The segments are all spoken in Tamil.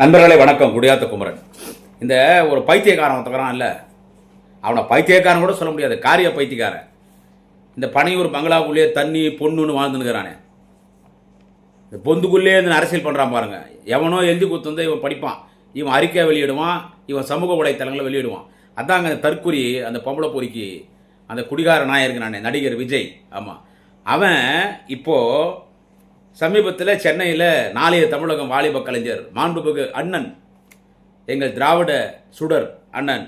நண்பர்களே வணக்கம். குடியாத்த குமரன். இந்த ஒரு பைத்தியக்காரன் ஒருத்தக்கிறான் இல்லை அவனை பைத்தியக்காரன் கூட சொல்ல முடியாது. காரிய பைத்தியக்காரன். இந்த பனையூர் பங்களாக்குள்ளேயே தண்ணி பொண்ணுன்னு வாழ்ந்துனுக்கிறானே இந்த பொந்துக்குள்ளேயே இந்த அரசியல் பண்ணுறான் பாருங்கள் எவனோ எழுதி கொடுத்து வந்து இவன் படிப்பான். இவன் அறிக்கை வெளியிடுவான். இவன் சமூக வலைத்தளங்களை வெளியிடுவான். அதாங்க அந்த தற்குறி அந்த பொம்பளை பொறிக்கு அந்த குடிகார நாயருக்கு நானே நடிகர் விஜய். ஆமாம் அவன் இப்போது சமீபத்தில் சென்னையில் நாளைய தமிழகம் வாலிப கலைஞர் மாண்புமிகு அண்ணன் எங்கள் திராவிட சுடர் அண்ணன்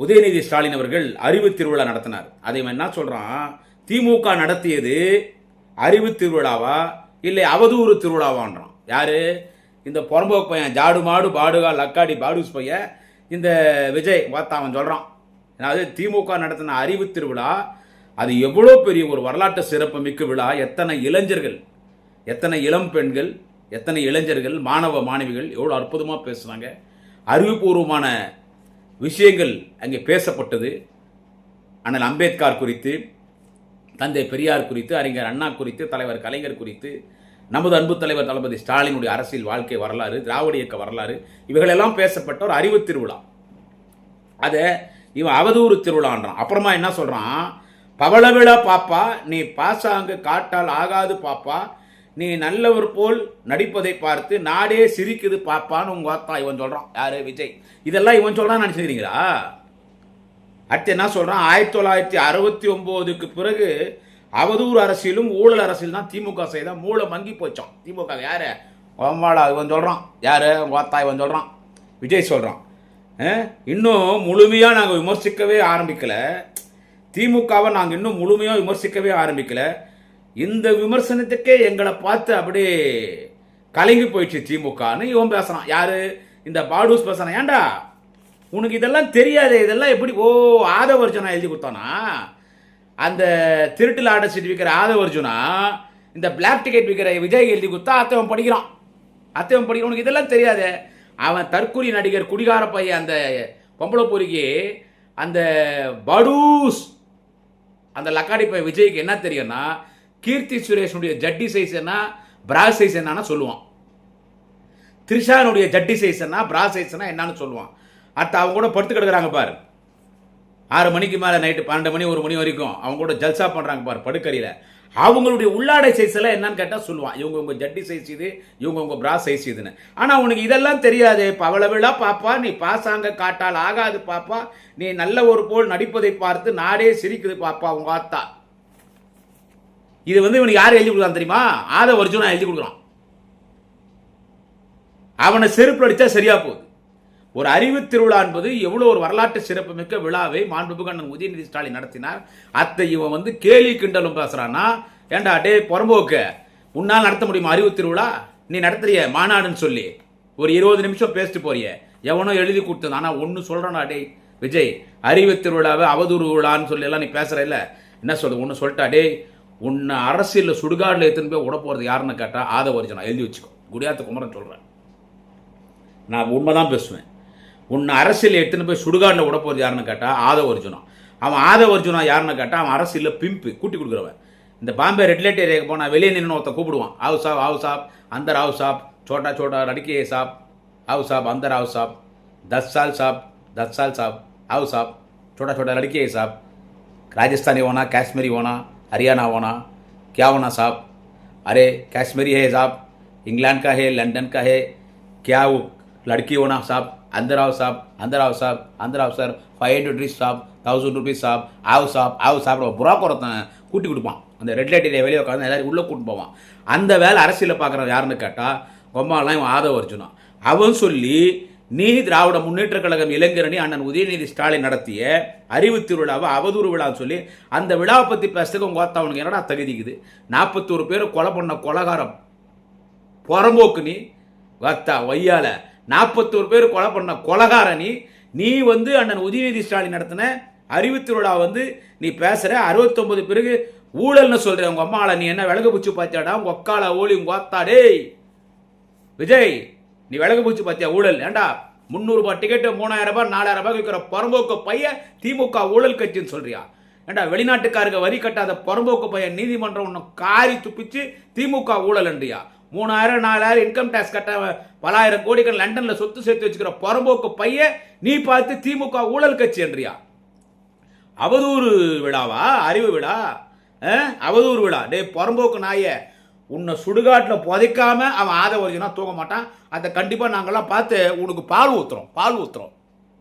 உதயநிதி ஸ்டாலின் அவர்கள் அறிவு திருவிழா நடத்தினார். அதை இவன் என்ன சொல்கிறான் திமுக நடத்தியது அறிவு திருவிழாவா? இல்லை அவதூறு திருவிழாவான்றான். யார்? இந்த புறம்போக்கு பையன் ஜாடு மாடு பாடுகா லக்காடி பாடுஸ் பையன் இந்த விஜய் பார்த்தா அவன் சொல்கிறான் அதாவது திமுக நடத்தின அறிவு திருவிழா அது எவ்வளோ பெரிய ஒரு வரலாற்று சிறப்பு மிக்க விழா. எத்தனை இளைஞர்கள் எத்தனை இளம் பெண்கள் எத்தனை இளைஞர்கள் மாணவ மாணவிகள் எவ்வளோ அற்புதமாக பேசுனாங்க அறிவுபூர்வமான விஷயங்கள் அங்கே பேசப்பட்டது. அண்ணல் அம்பேத்கர் குறித்து தந்தை பெரியார் குறித்து அறிஞர் அண்ணா குறித்து தலைவர் கலைஞர் குறித்து நமது அன்பு தலைவர் தளபதி ஸ்டாலினுடைய அரசியல் வாழ்க்கை வரலாறு திராவிட இயக்க வரலாறு இவைகளெல்லாம் பேசப்பட்ட ஒரு அறிவு திருவிழா. அதை இவன் அவதூறு திருவிழான்றான். அப்புறமா என்ன சொல்கிறான் பவளவிழா பாப்பா நீ பாசாங்கு காட்டால் ஆகாது பாப்பா நீ நல்லவர் போல் நடிப்பதை பார்த்து நாடே சிரிக்குது பாப்பான்னு உங்க அத்தா இவன் சொல்கிறான் யாரு? விஜய். இதெல்லாம் இவன் சொல்கிறான்னு நினச்சிக்கிறீங்களா? அடுத்து என்ன சொல்கிறான் ஆயிரத்தி தொள்ளாயிரத்தி அறுபத்தி ஒம்போதுக்கு பிறகு அவதூறு அரசியலும் ஊழல் அரசியல் தான் திமுக செய்தான் மூளை மங்கி போச்சோம். திமுக யார்? ஓம்பாளா இவன் சொல்கிறான் யாரு? உங்க அத்தா இவன் சொல்கிறான் விஜய் சொல்கிறான் இன்னும் முழுமையாக நாங்கள் விமர்சிக்கவே ஆரம்பிக்கலை. திமுகவை நாங்கள் இன்னும் முழுமையாக விமர்சிக்கவே ஆரம்பிக்கலை. இந்த விமர்சனத்துக்கே எங்களை பார்த்து அப்படியே கலங்கி போயிடுச்சு திமுகன்னு இவன் பேசுகிறான் யார்? இந்த பாடூஸ் பேசுகிறான் ஏன்டா உனக்கு இதெல்லாம் தெரியாது. இதெல்லாம் எப்படி? ஓ ஆதவர்ஜுனா எழுதி கொடுத்தானா? அந்த திருட்டில் ஆட சீட் விற்கிற ஆதவர்ஜுனா இந்த பிளாக் டிக்கெட் விற்கிற விஜய் எழுதி கொடுத்தா அத்தவன் படிக்கிறான். அத்தவன் படிக்கிறான் உனக்கு இதெல்லாம் தெரியாது. அவன் தற்கொலை நடிகர் குடிகார பையன் அந்த பொம்பளை பொறிக்கு அந்த படூஸ் அந்த லக்காடி பையன் விஜய்க்கு என்ன தெரியும்னா கீர்த்தி சுரேஷனுடைய ஜட்டி சைஸ் என்ன? பிரா சைஸ் என்னன்னு சொல்லுவான். த்ரிஷானுடைய ஜட்டி சைஸ் என்ன? பிரா சைஸ்னா என்னன்னு சொல்லுவான். அடுத்து அவங்க கூட படுத்து கிடக்குறாங்க பாரு. ஆறு மணிக்கு மேலே நைட்டு பன்னெண்டு மணி ஒரு மணி வரைக்கும் அவங்க கூட ஜல்சா பண்ணுறாங்க பாரு படுக்கறியில். அவங்களுடைய உள்ளாடை சைஸ் எல்லாம் என்னன்னு கேட்டால் சொல்லுவான். இவங்க உங்க ஜட்டி சைஸ் இது இவங்க உங்க பிரா சைஸ் இதுன்னு. ஆனால் உனக்கு இதெல்லாம் தெரியாது. பவளவிழா பாப்பா நீ பாசாங்க காட்டால் ஆகாது பாப்பா. நீ நல்ல ஒரு போல் நடிப்பதை பார்த்து நாடே சிரிக்குது பாப்பா உங்க ஆத்தா. இது வந்து இவனுக்கு யார் எழுதி கொடுக்குறான் தெரியுமா? ஆத அர்ஜுனா எழுதி கொடுக்குறான். அவனை செருப்பு அடித்தா சரியா போகுது. ஒரு அறிவு திருவிழா என்பது எவ்வளோ ஒரு வரலாற்று சிறப்புமிக்க விழாவை மாண்புமிகு அண்ணன் உதயநிதி ஸ்டாலின் நடத்தினார். அத்தை இவன் வந்து கேலி கிண்டலும் பேசுகிறான்னா ஏண்டா டே புறம்போக்க உன்னால் நடத்த முடியுமா அறிவு திருவிழா? நீ நடத்துறிய மாநாடுன்னு சொல்லி. ஒரு இருபது நிமிஷம் பேசிட்டு போறிய. எவனோ எழுதி கொடுத்தது ஆனால் ஒன்று சொல்கிறானா டே விஜய் அறிவு திருவிழாவை அவதூறு விழான்னு சொல்லி எல்லாம் நீ பேசுகிற என்ன சொல்றது ஒன்று சொல்லிட்டா டேய் உன்னை அரசியலில் சுடுகாடில் எடுத்துன்னு போய் உட போகிறது யாருன்னு கேட்டால் ஆதவ நான் எழுதி வச்சுக்கோ. குடியாத்த குமரன் சொல்கிறேன் நான் உண்மை தான் பேசுவேன். உன்னை அரசியலில் எடுத்துன்னு போய் சுடுகாடில் உட போகிறது யாருன்னு கேட்டால் ஆதவ அர்ஜுனா அவன் ஆதவ அர்ஜுனா யாருன்னு கேட்டால் அவன் அரசியலில் பிம்பு கூட்டி கொடுக்குறவன். இந்த பாம்பே ரெட் லைட் ஏரியாவுக்கு போனால் வெளியே நின்று ஒருத்தன் கூப்பிடுவான். ஆவு சாப் ஆவு சாப் அந்த ராவ் சாப் சோட்டா சோட்டா நடிக்கே சாப் ஆவு சாப் அந்த ராவ் சாப் தஸ் சால் சாப் தஸ் சால் சாப் ஆவு சாப் சோட்டா சோட்டா நடிக்கே சாப். ராஜஸ்தானி ஓனா காஷ்மீரி ஓனா हरियाणा होना क्या होना साहब अरे कश्मीरी है साहब इंग्लैंड का है लंदन का है क्या वो लड़की होना साहब अंदर आओ साहब अंदर आओ साहब अंदर आओ सर ஃபைவ் ஹண்ட்ரட் ருபீஸ் சாப் தௌசண்ட் ருபீஸ் சாப் ஆவு சாப் ஆவு சாப்பிட புறா ஒருத்தன் கூட்டி கொடுப்பான் அந்த ரெட் லைட் ஏரியா வெளியே உட்காந்து எல்லாரும் உள்ளே கூட்டு போவான் அந்த வேலை அரசியலில் பார்க்குறவன் யாருன்னு கேட்டால் கொம்மாலாம் இவன் ஆதவ அர்ஜுனா அவன் சொல்லி நீ திராவிட முன்னேற்ற கழகம் இளைஞரணி அண்ணன் உதயநிதி ஸ்டாலின் நடத்திய அறிவு திருவிழாவை அவதூறு விழான்னு சொல்லி அந்த விழாவை பற்றி பேசுறதுக்கு உங்கள் வார்த்தை அவனுக்கு என்னடா தகுதிக்குது நாற்பத்தோரு பேர் கொலை பண்ண கொலகாரம். புறம்போக்கு நீ வத்தா வையால. நாற்பத்தோரு பேர் கொலை பண்ண கொலகாரணி. நீ வந்து அண்ணன் உதயநிதி ஸ்டாலின் நடத்தின அறிவு திருவிழா வந்து நீ பேசுகிற அறுபத்தொம்பது பிறகு ஊழல்னு சொல்கிற உங்கள் அம்மாவில் நீ என்ன விலகு பிடிச்சி பார்த்தாடா உங்கள் ஒக்கால ஓலி உங்க வாத்தா விஜய் நீ விலகு பூச்சி பார்த்தியா ஊழல்? ஏண்டா? முந்நூறுபா டிக்கெட்டு மூணாயிரம் ரூபாய் நாலாயிரம் ரூபாய் விற்கிற புறம்போக்கு பையன் திமுக ஊழல் கட்சின்னு சொல்றியா? ஏண்டா வெளிநாட்டுக்காரங்க வரி கட்டாத புறம்போக்கு பையன் நீதிமன்றம் ஒன்று காரி துப்பிச்சு திமுக ஊழல் என்றியா? மூணாயிரம் நாலாயிரம் இன்கம் டேக்ஸ் கட்ட பலாயிரம் கோடிகள் லண்டனில் சொத்து சேர்த்து வச்சுக்கிற புறம்போக்கு பையன் நீ பார்த்து திமுக ஊழல் கட்சி என்றியா? அவதூறு விழாவா? அறிவு விழா? அவதூறு விழா. டேய் புறம்போக்கு நாயை உன்னை சுடுகாட்டில் புதைக்காம அவன் ஆதை ஒரிஜினா தூங்க மாட்டான். அதை கண்டிப்பாக நாங்கள்லாம் பார்த்து உனக்கு பால் ஊற்றுறோம் பால் ஊற்றுறோம்